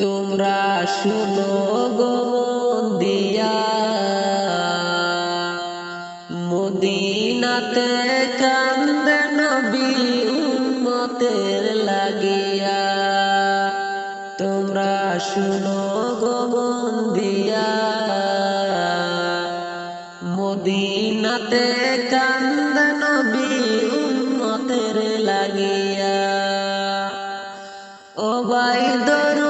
তোমরা শুনো গো মন দিয়া মদিনাতে কান্দে নবী উম্মতের লাগিয়া। তোমরা শুনো গো মন দিয়া মদিনাতে কান্দে নবী উম্মতের লাগিয়া। ও ভাই দরুদ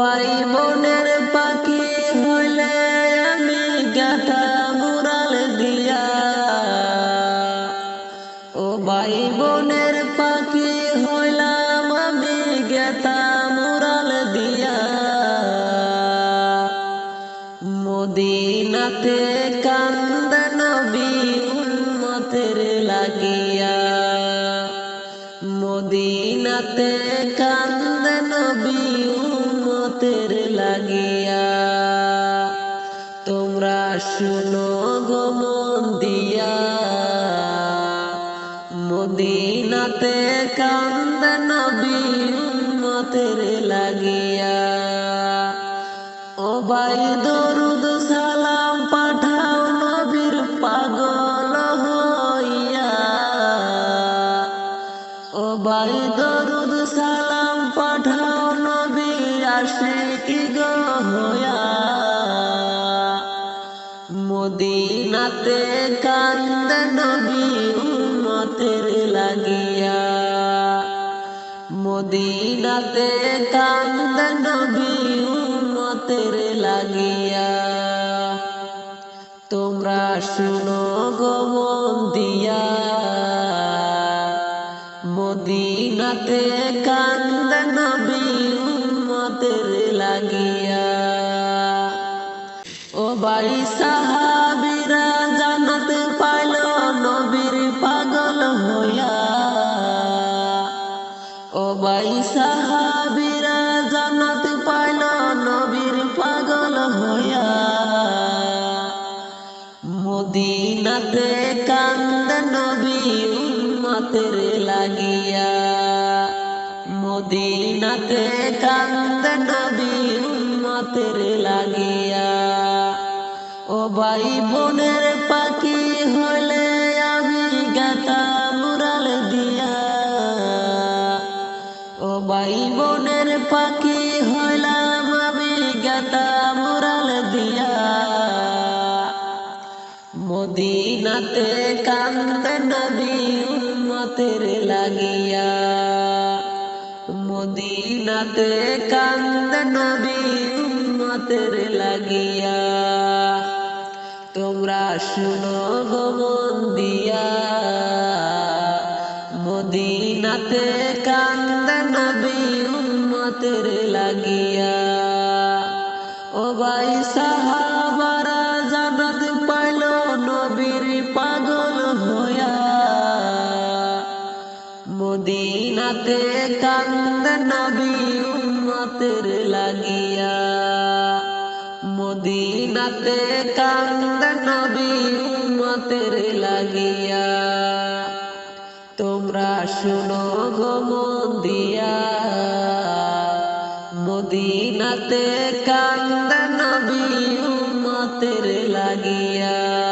ভাই বোনের পাখি হইলে আমি গাথা মুরাল দিয়া। ও ভাই বোনের পাখি হইলাম আমি গেতা মুরাল দিয়া। মদিনাতে কান্দ নবী উম্মতের লাগিয়া। মদিনাতে কান্দ নবী উম্মতের লাগিয়া। তোমরা শুনো গো মন দিয়া। মদিনাতে কান্দ নবী উম্মতের লাগিয়া। ও ভাই দরুদ সালাম পাঠাও নবীর পাগল হইয়া। ও ভাই মদিনাতে কান্দ নবী উম্মতের লাগিয়া। মদিনাতে কান্দ নবী উম্মতের লাগিয়া। তোমরা শুনো গো মন দিয়া। মদিনাতে কান্দ নবী উম্মতের লাগিয়া। ও বাড়ি সাহাবিরা মদিনাতে কান্দ নবী উম্মতের লাগিয়া। মদিনাতে কান্দ নবী উম্মতের লাগিয়া। ও ভাই বোনের পাখি হলে আমি গাতা মুরাল দিয়া। ও ভাই বোনের পাখি হইলাম আমি গাতা মদিনাতে কান্দ নবী উম্মতের লাগিয়া। মদিনাতে কান্দ নবী উম্মতের লাগিয়া। তোমরা শুনো গো মন দিয়া মদিনাতে কান্দ নবী উম্মতের লাগিয়া। ও ভাই সাহাবারা মদিনাতে কান্দ নবী উম্মতের লাগিয়া। মদিনাতে কান্দ নবী উম্মতের লাগিয়া। তোমরা শুনো গো মন দিয়া মদিনাতে কান্দ নবী উম্মতের লাগিয়া।